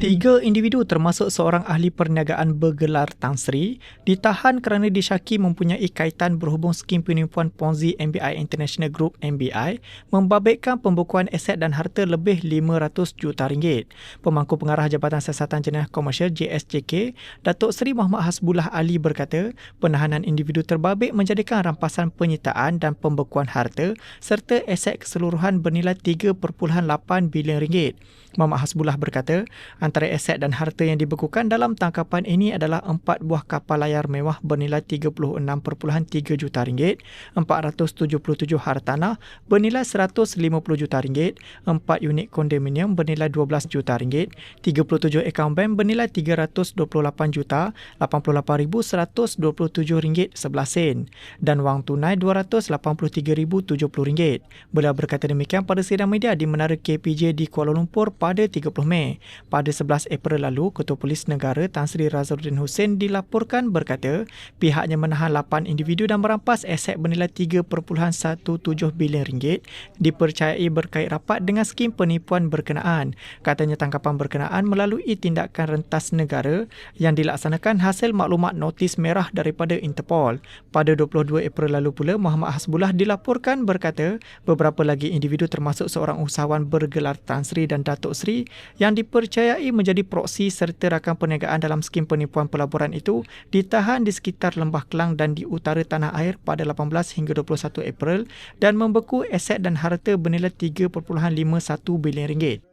Tiga individu termasuk seorang ahli perniagaan bergelar Tan Sri ditahan kerana disyaki mempunyai kaitan berhubung skim penipuan Ponzi MBI International Group MBI membabitkan pembukuan aset dan harta lebih 500 juta ringgit. Pemangku pengarah Jabatan Siasatan Jenayah Komersial JSJK, Datuk Seri Muhammad Hasbullah Ali berkata, penahanan individu terbabit menjadikan rampasan penyitaan dan pembekuan harta serta aset keseluruhan bernilai 3.8 bilion ringgit. Muhammad Hasbullah berkata, antara aset dan harta yang dibekukan dalam tangkapan ini adalah empat buah kapal layar mewah bernilai 36.3 juta ringgit, 477 hartanah bernilai 150 juta ringgit, empat unit kondominium bernilai 12 juta ringgit, 37 akaun bank bernilai 328 juta 88,127 ringgit 11 sen dan wang tunai 283,070 ringgit. Beliau berkata demikian pada sidang media di Menara KPJ di Kuala Lumpur pada 30 Mei. Pada 11 April lalu, Ketua Polis Negara Tan Sri Razaruddin Hussein dilaporkan berkata pihaknya menahan 8 individu dan merampas aset bernilai 3.17 bilion ringgit dipercayai berkait rapat dengan skim penipuan berkenaan. Katanya tangkapan berkenaan melalui tindakan rentas negara yang dilaksanakan hasil maklumat notis merah daripada Interpol. Pada 22 April lalu pula, Muhammad Hasbullah dilaporkan berkata beberapa lagi individu termasuk seorang usahawan bergelar Tan Sri dan Datuk Sri yang dipercayai menjadi proksi serta rakan perniagaan dalam skim penipuan pelaburan itu ditahan di sekitar Lembah Kelang dan di utara tanah air pada 18 hingga 21 April dan membeku aset dan harta bernilai 3.51 bilion ringgit.